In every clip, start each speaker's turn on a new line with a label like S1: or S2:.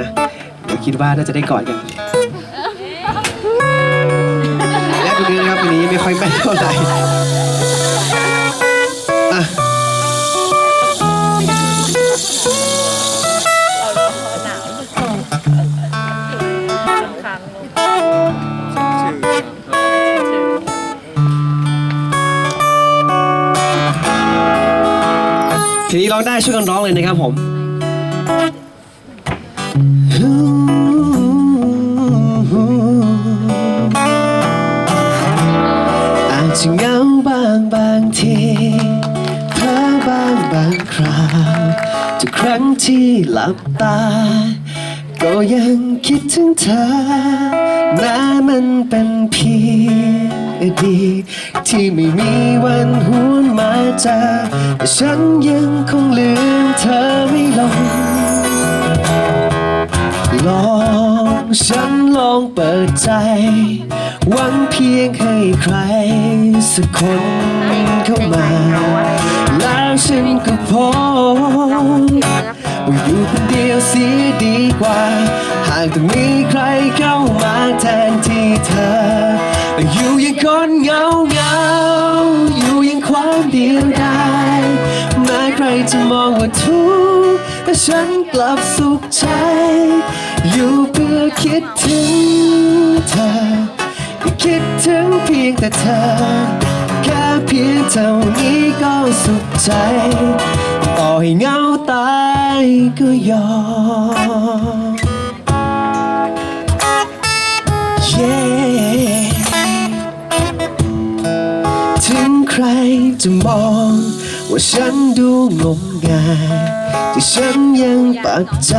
S1: นะเดี๋ยวคิดว่าน่าจะได้กอดกันและคนนี้นะครับคนนี้ไม่ค่อยแม่นเท่าไหร่อะทีนี้ร้องได้ช่วยกันร้องเลยนะครับผม อาจจะเหงาบางบางทีเพ้อบางบางคราวทุกครั้งที่หลับตา ก็ยังคิดถึงเธอแม้มันเป็นเพียงอดีตที่ไม่มีวันหวนมาจอแต่ฉันยังคงลืมเธอไม่ลง ฉันลองเปิดใจ หวังเพียงให้ใคร สักคนเข้ามา แล้วฉันก็พบว่าอยู่คนเดียวเสียดีกว่า หากต้องมีใครเข้ามาแทนที่เธอ อยู่อยังคนเหงาเหงา อยู่อยังความเดียวดายแม้ใครจะมองว่าทุกข์แต่ ฉันกลับสุขใจ อยู่เพื่อคิดถึงเธอ คิดถึงเพียงแต่เธอ แค่เพียงเท่านี้ก็สุขใจ ต่อให้เหงาตายก็ยอม Yeah ถึงใครจะมอง ว่าฉันดูงมงายแต่ฉันยังปักใจ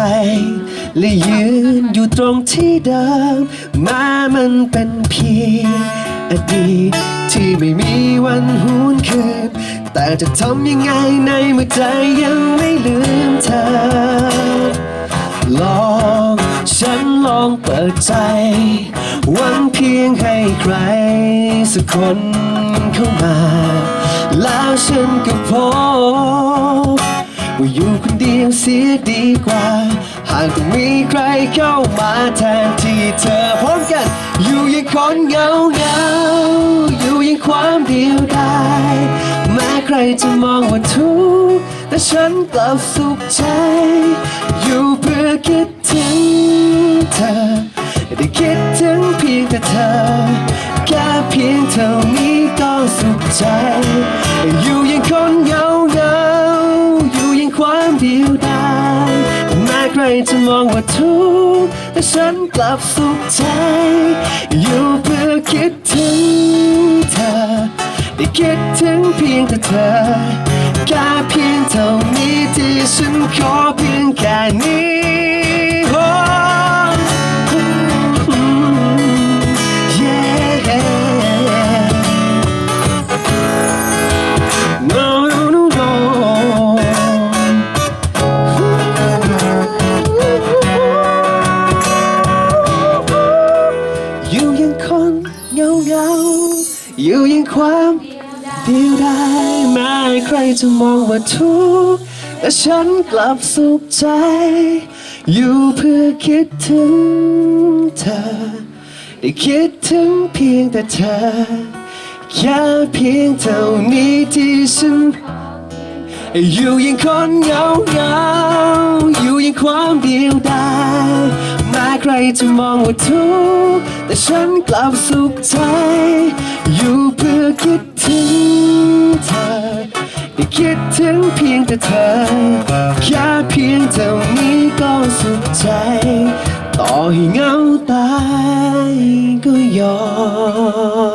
S1: และยืนอยู่ตรงที่เดิมม้มันเป็นเพียงอดีตที่ไม่มีวันหวนคืน แต่จะทำยังไงในเมื่อใจยังไม่ลืมเธอ ลองฉันลองเปิดใจ หวังเพียงให้ใครสักคน เข้ามา แล้วฉันก็พบว่าอยู่คนเดียวเสียดีกว่า หากต้องมีใครเข้ามาแทนที่เธอพร้อมกัน อยู่อยังคนเหงาเหงาอยู่อยังความเดียวดายแม้ใครจะมองว่าทุกข์แต่ฉันกลับสุขใจ อยู่เพื่อคิดถึงเธอ ได้คิดถึงเพียงแต่เธอ แค่เพียงเท่านี้ก็สุขใจ อยู่อยังคนเหงาเหงาอยู่อยังความเดียวดายแม้ใครจะมองว่าทุกข์แต่ฉันกลับสุขใจ อยู่เพื่อคิดถึงเธอ ได้คิดถึงเพียงแต่เธอแค่เพียงเท่านี้ที่ฉันขอเพียงแค่นี้ อยู่อยังความเดียวดายแม้ใครจะมองว่าทุกข์แต่ฉันกลับสุขใจ อยู่เพื่อคิดถึงเธอ ได้คิดถึงเพียงแต่เธอ แค่เพียงเท่านี้ที่ฉันอยู่อยังคนเหงาเหงาอยู่อยังความเดียวดาย ใครจะมองว่าทุกข์แต่ฉันกลับสุขใจ อยู่เพื่อคิดถึงเธอได้คิดถึงเพียงแต่เธอ แค่เพียงเท่านี้ก็สุขใจ ต่อให้เหงาตายก็ยอม